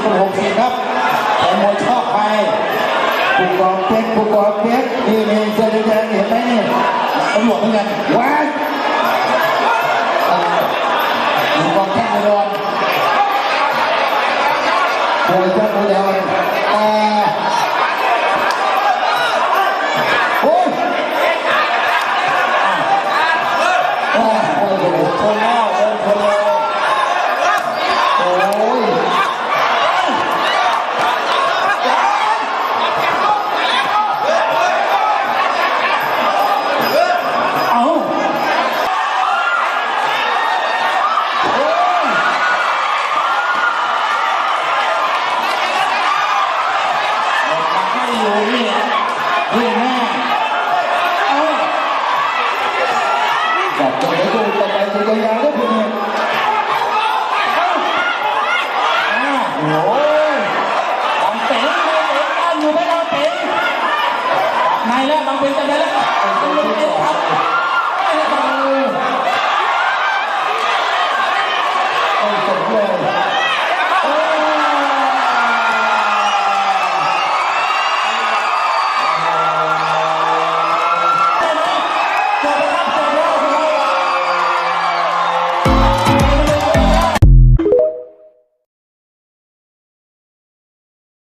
เบหกสิบครับแฟนมวยชอบไปผูกกองเพชกผูกกองเพชกนี่นี่เจลอแดงเห็นไหมเนี่ยตำรวจเหมือนกันว้ายผู้กองเพชรไม่โดนโดนเจ้าผู้เดียวแต่โอ้ยโอ้ยโอ้ยโอ้ย ในแล้ว